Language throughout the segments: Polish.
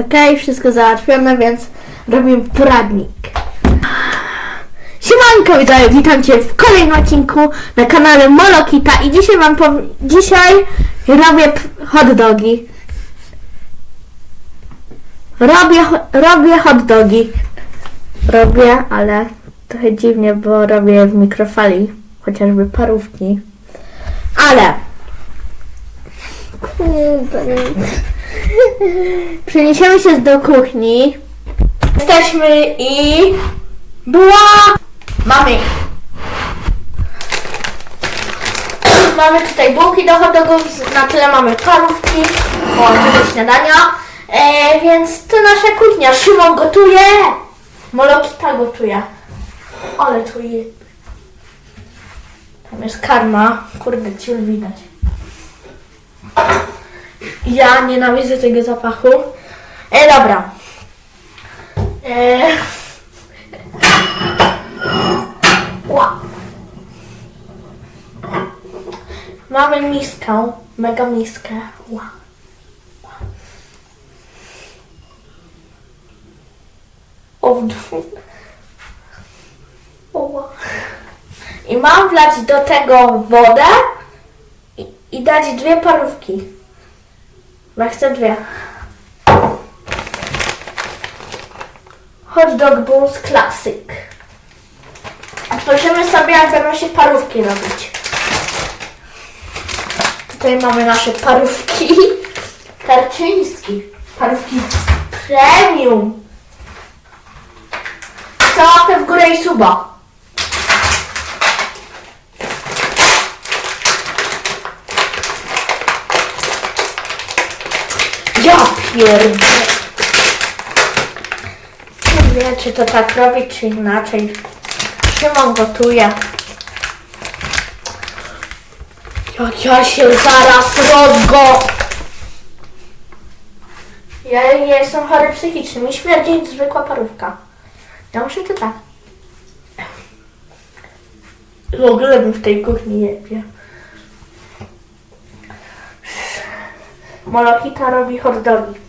Okej, wszystko załatwione, więc robimy poradnik. Siemanko widzowie, witam Cię w kolejnym odcinku na kanale Molokita i dzisiaj Wam powiem, dzisiaj robię hot dogi. Robię, robię hot dogi. Robię, ale trochę dziwnie, bo robię w mikrofali, chociażby parówki. Ale Przeniesiemy się do kuchni. Jesteśmy i była. Mamy. Mamy tutaj bułki do hot dogów, na tyle mamy parówki, o, do śniadania. E, więc to nasza kuchnia. Szymon gotuje. Molokita gotuje. Ale tu jest. Tam jest karma. Kurde, ciul widać. Ja nienawidzę tego zapachu. E, dobra. E... Ła. Mamy miskę, mega miskę. Ła. O, w dół. O, ła. I mam wlać do tego wodę i, i dać dwie parówki. Ja chcę dwie. Hot dog balls classic. Otworzymy sobie, jak będą się parówki robić. Tutaj mamy nasze parówki. Tarczyński. Parówki premium. Całapę w górę i suba. Ja pierdolę. Nie wiem, czy to tak robić, czy inaczej. Szymon gotuje. Jak ja się zaraz rozgo... Ja, ja jestem chory psychicznie. Mi śmierdzi zwykła parówka. Ja muszę to tak. W ogóle bym w tej kuchni jebie. Molokita robi hot dogi.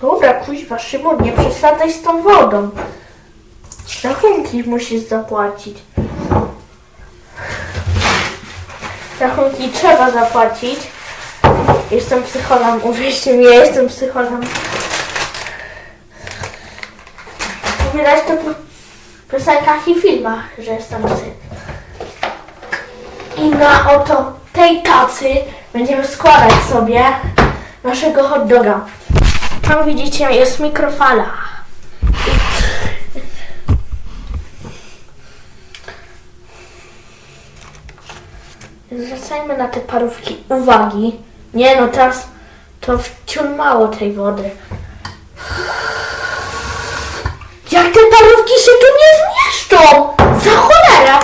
Dobra, kuźwa, Szymon, nie przesadzaj z tą wodą. Rachunki musisz zapłacić. Rachunki trzeba zapłacić. Jestem psycholem, uwierzcie mi, ja jestem psycholem. Widać to po piosenkach i filmach, że jestem psy. I na oto tej tacy będziemy składać sobie naszego hot doga. Tam widzicie jest mikrofala. Zwracajmy na te parówki uwagi. Nie no, teraz to wciąż mało tej wody. Jak te parówki się tu nie zmieszczą? Za cholerę!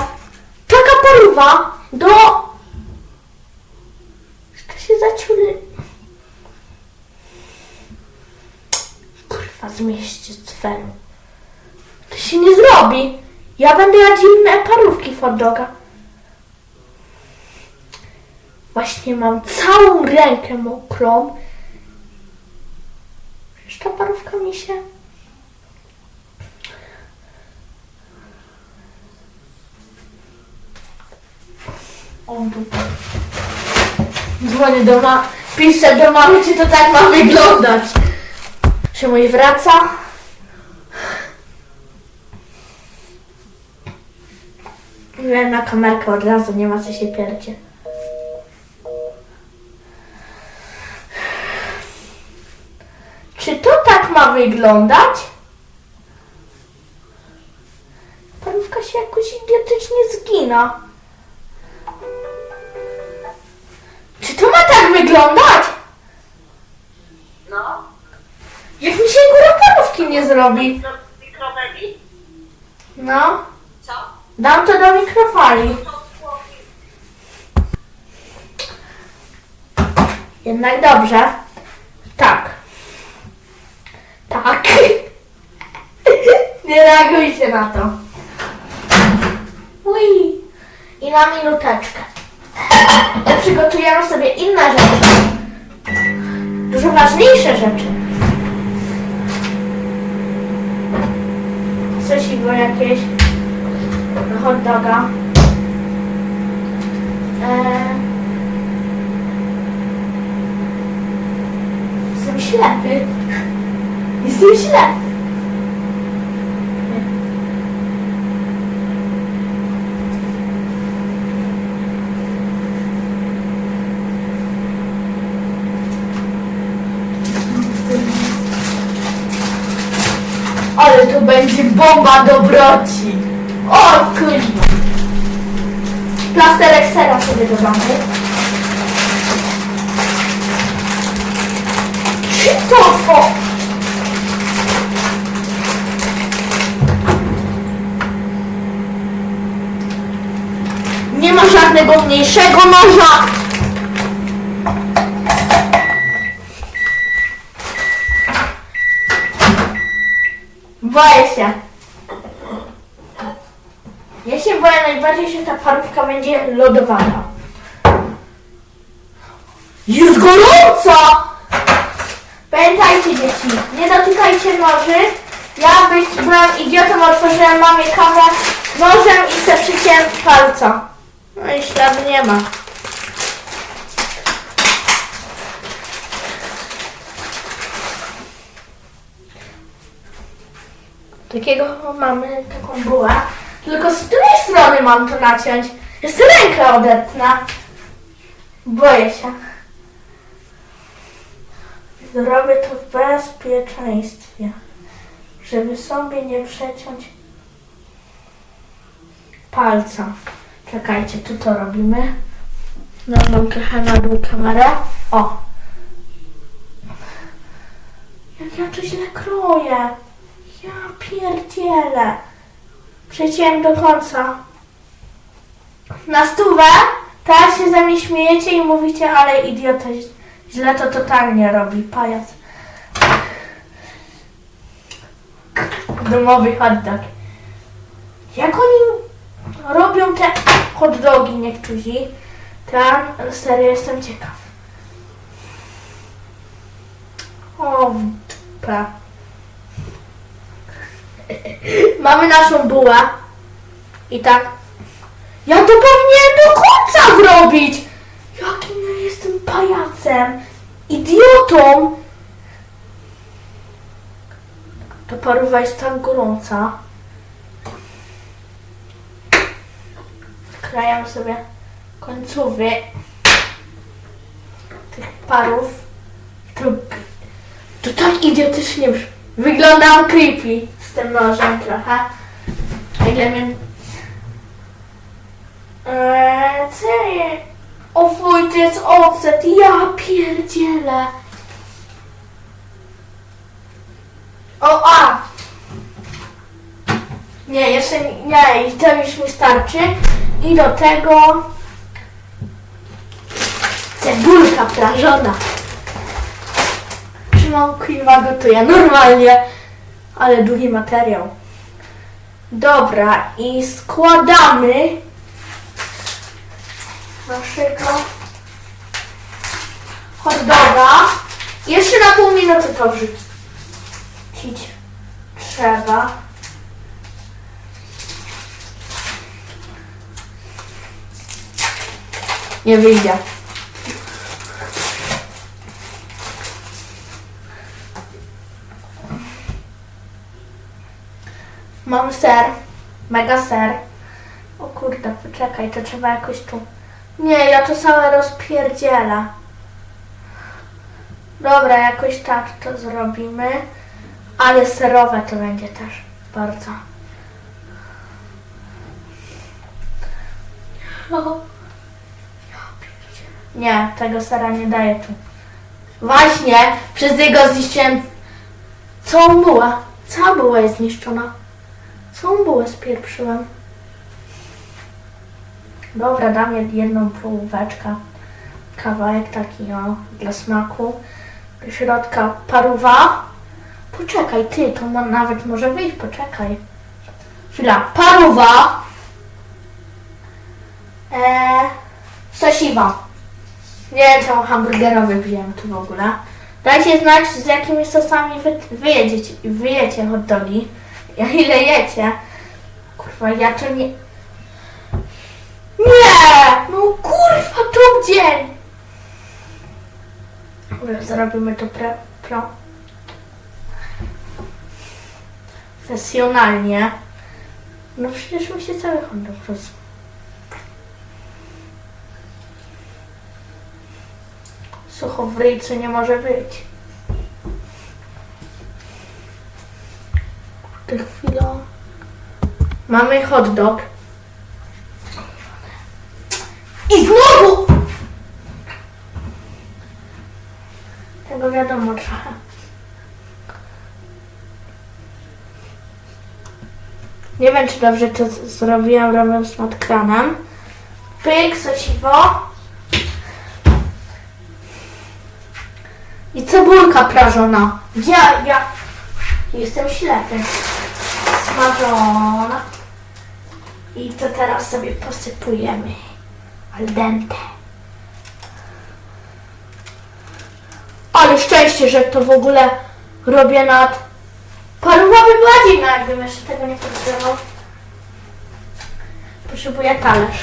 Taka parówa do... To się zaciuli... Kurwa, zmieście z fenu. To się nie zrobi. Ja będę jadł inne parówki hot doga. Właśnie mam całą rękę mokrą. Przecież ta parówka mi się... O. Dzwonię do ma... Piszę do mamy, czy to tak ma wyglądać. Czy mój wraca? Wiem na kamerkę od razu, nie ma co się pierdzie. Czy to tak ma wyglądać? Parówka się jakoś idiotycznie zgina. Czy to ma tak wyglądać? No, Jak mi się nie zrobi? do mikroweli. No, Co? dam to do mikrofali. Jednak dobrze. Tak. Tak. Nie reagujcie na to. Ui. I na minuteczkę. Przygotujemy sobie inne rzeczy. dużo ważniejsze rzeczy. Sosiwo jakieś hot doga. Eee, jestem ślepy. Jestem ślepy. Ale to będzie bomba dobroci. O kurwa. Plasterek sera sobie dodamy. Czy to? Nie ma żadnego mniejszego noża. Boję się. Ja się boję najbardziej, że ta parówka będzie lodowana. Jest gorąca! Pamiętajcie dzieci, nie dotykajcie noży. Ja być, byłem idiotą, otworzyłem mamie kawę nożem i se przyciąłem palca. No i śladu nie ma. Takiego mamy, taką bułę. Tylko z której strony mam to naciąć? Jeszcze rękę odetnę. Boję się. Zrobię to w bezpieczeństwie, żeby sobie nie przeciąć palca. Czekajcie, tu to robimy. No, mam trochę na dół kamerę. O! Jak ja to źle kroję. Ja pierdzielę. Przeciąłem do końca. Na stówę teraz się ze mnie śmiejecie i mówicie, ale idiota źle to totalnie robi, pajac. Domowy hot dog. Jak oni robią te hot dogi niektórzy, tam serio jestem ciekaw. O, w dupę. Mamy naszą bułę. I tak. Ja to powinienem do końca zrobić! Jakim ja jestem pajacem! Idiotą! Ta paruwa jest tak gorąca. Krajam sobie końcówy tych parów. To, to tak idiotycznie. Wyglądam creepy tym nożem trochę. A ile mnie... Eee, co. O fuj, to jest ocet, ja pierdzielę. O, a! Nie, jeszcze nie, i to już mi starczy. I do tego... Cebulka prażona. Szymon Kuiwa gotuje normalnie, ale długi materiał. Dobra, i składamy naszego hot doga. Jeszcze na pół minuty to wrzucić trzeba. Nie wyjdzie. Mam ser. Mega ser. O kurde, poczekaj, to trzeba jakoś tu... Nie, ja to całe rozpierdzielę. Dobra, jakoś tak to zrobimy. Ale serowe to będzie też bardzo. Nie, tego sera nie daję tu. Właśnie, przez niego zniszczyłem całą bułę. Cała buła jest zniszczona. Całą bułę spieprzyłem. Dobra, dam jed- jedną półweczkę. Kawałek taki, o, dla smaku. Do środka paruwa. Poczekaj, ty, to ma, nawet może wyjść, poczekaj. Chwila, paruwa. Eee, sosiwa. Nie wiem, czemu hamburgerowy wziąłem tu w ogóle. Dajcie znać, z jakimi sosami wy, wyjedziecie, wyjecie hot dogi. Ja ile jecie. Kurwa, ja to nie... Nie! No kurwa, to! Dobra, zrobimy to pre, pro. Profesjonalnie. No przecież mi się cały hot dog roz... Sucho w ryjcu nie może być. Kurde, chwila. Mamy hot dog. I znowu! Tego wiadomo trochę. Nie wiem, czy dobrze to z- zrobiłam, robiąc nad kranem. Pyk, sosiwo. I cebulka prażona. Ja, ja jestem ślepy. Smażona. I to teraz sobie posypujemy al dente. Ale szczęście, że to w ogóle robię nad paruwały bardziej, no jakbym jeszcze tego nie podgrzewał. Potrzebuję talerz.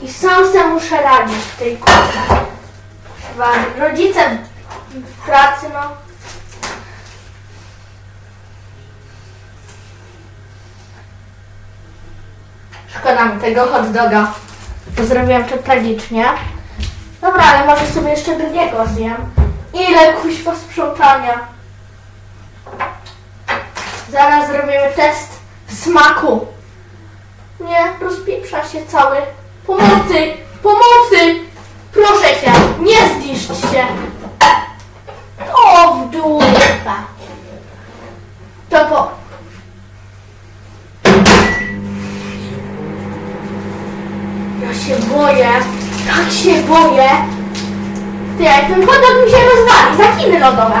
I sam se muszę radzić w tej kuchni. Chyba rodzice w, pracy, no. Szkoda mi tego hot doga. Bo zrobiłam to tragicznie. Dobra, ale może sobie jeszcze drugiego zjem. Ile kuźwa sprzątania. Zaraz zrobimy test smaku. Nie, rozpieprza się cały. Pomocy! Pomocy! Proszę cię, nie zniszcz się. O, w dupę. To po... Ja się boję, tak się boję. Ty, ten hot mi się rozwali, za Chiny lodowe.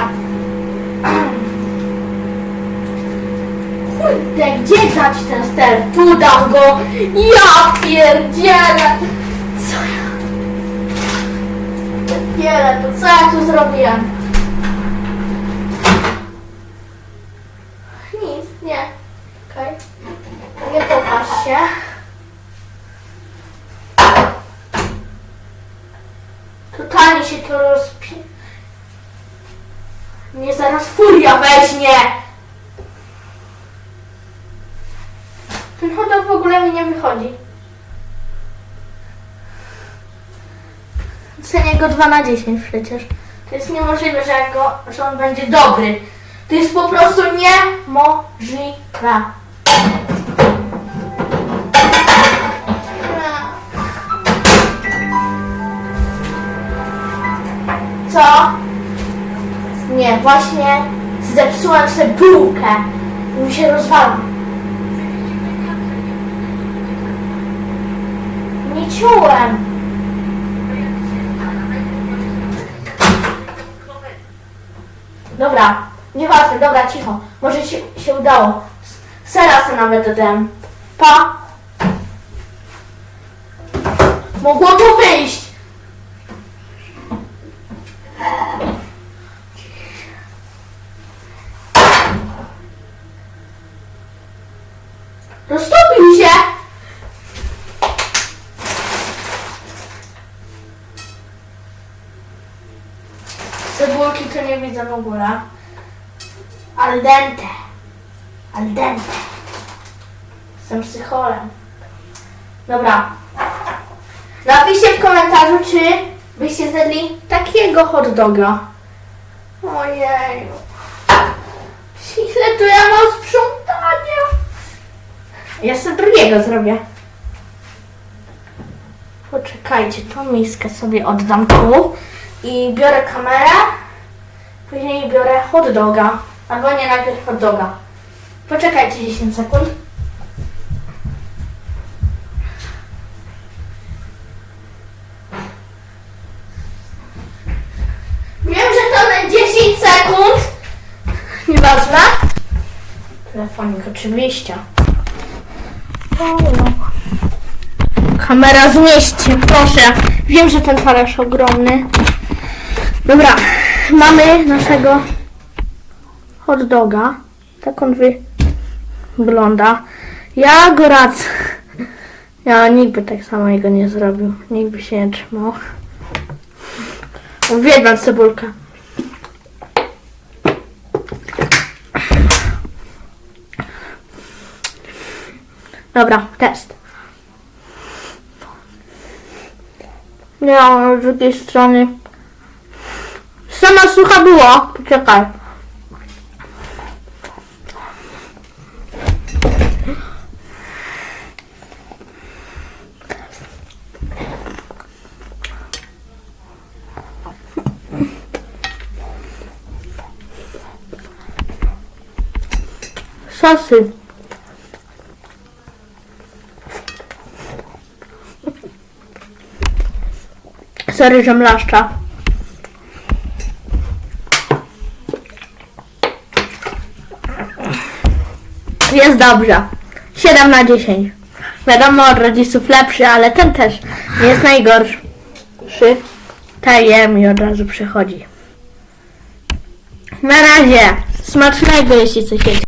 Kurde, gdzie dać ten ster? Tu dam go. Ja pierdzielę. Co ja... Pierdzielę, to co ja tu zrobiłem? Nic, nie. Okej. Nie popatrz się. Totalnie się to rozpi... Mnie zaraz furia weźmie! Ten hot w ogóle mi nie wychodzi. Cenię go 2 na 10 przecież. To jest niemożliwe, że, go, że on będzie dobry. To jest po prostu niemożliwe. Co? Nie, właśnie zepsułam sobie bułkę i mi się rozwala. Nie ciułem. Dobra, nieważne, dobra, cicho. Może się, udało. Sera se nawet dodałem. Pa! Mogło to wyjść! Roztopił się! Cebulki to nie widzę w ogóle. Al dente. Al dente. Jestem psycholem. Dobra. Napiszcie w komentarzu, czy byście zjedli takiego hot doga. Ojej. Ile to ja mam sprzątania? Ja sobie drugiego zrobię. Poczekajcie, tą miskę sobie oddam tu i biorę kamerę, później biorę hot doga, albo nie najpierw hot doga. Poczekajcie 10 sekund. Wiem, że to na 10 sekund. Nieważne. Telefonik oczywiście. Kamera zmieście, proszę. Wiem, że ten talerz ogromny. Dobra, mamy naszego hot doga. Tak on wygląda. Ja go radzę. Ja nikt by tak samo jego nie zrobił. Nikt by się nie trzymał. Uwielbiam cebulkę. Dobra, test. Ale z drugiej strony. Sama sucha było. Poczekaj. Sosy. Sorry, że mlaszcza. Jest dobrze. 7 na 10. Wiadomo, od rodziców lepszy, ale ten też nie jest najgorszy. Tajem i od razu przychodzi. Na razie. Smacznego, jeśli coś jest.